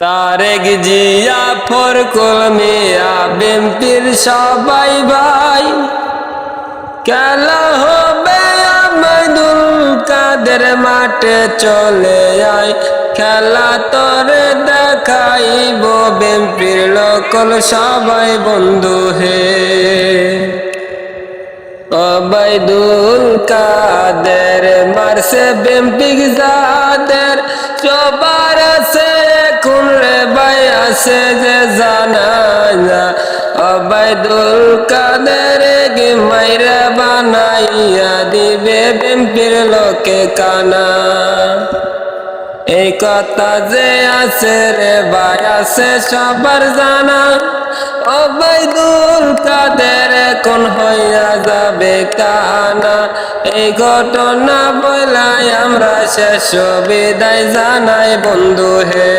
তারেক জিয়া, ফরকুল মিয়া বিএমপির সবাই ভাই। খেলা হবে আমাদুল কাদের মাঠে, চলে আয়। খেলা তোরে দেখাইব বিএমপির লোকল সবাই বন্ধু হে। অবাইদুল কাদের মারছে বেম্পিক জাদের আছে যে জানা না অবাইদুল কাদের গে মাইরা বানাইয়া দিবে বেম্পির লোকে কানা। এই কথা যে আছে রে ভাই, আছে সবার জানা। অবৈদুল কাদের কোন হইয়া যাবে কানা। এই ঘটনা বলাই আমরা শেষ বিদায় জানাই বন্ধু হে।